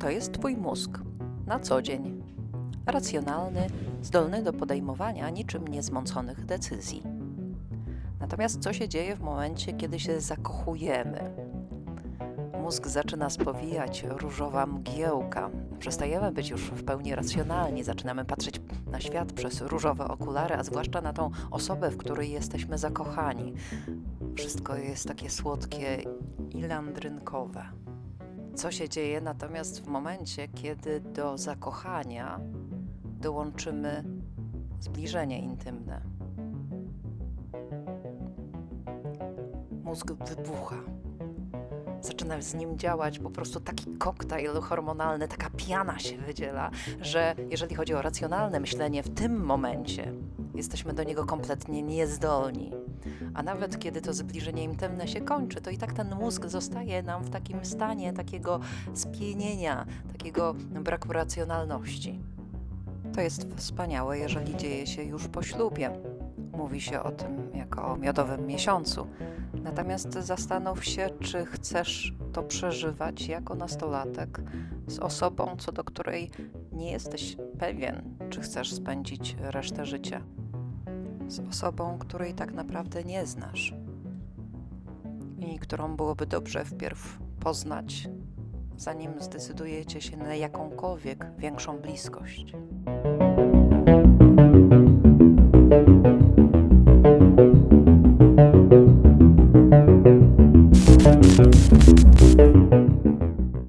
To jest Twój mózg na co dzień. Racjonalny, zdolny do podejmowania niczym niezmąconych decyzji. Natomiast co się dzieje w momencie, kiedy się zakochujemy? Mózg zaczyna spowijać różowa mgiełka. Przestajemy być już w pełni racjonalni, zaczynamy patrzeć na świat przez różowe okulary, a zwłaszcza na tą osobę, w której jesteśmy zakochani. Wszystko jest takie słodkie i landrynkowe. Co się dzieje natomiast w momencie, kiedy do zakochania dołączymy zbliżenie intymne? Mózg wybucha. Zaczyna z nim działać po prostu taki koktajl hormonalny, taka piana się wydziela, że jeżeli chodzi o racjonalne myślenie w tym momencie, jesteśmy do niego kompletnie niezdolni. A nawet kiedy to zbliżenie intymne się kończy, to i tak ten mózg zostaje nam w takim stanie takiego spienienia, takiego braku racjonalności. To jest wspaniałe, jeżeli dzieje się już po ślubie. Mówi się o tym jako o miodowym miesiącu. Natomiast zastanów się, czy chcesz to przeżywać jako nastolatek z osobą, co do której nie jesteś pewien, czy chcesz spędzić resztę życia. Z osobą, której tak naprawdę nie znasz i którą byłoby dobrze wpierw poznać, zanim zdecydujecie się na jakąkolwiek większą bliskość.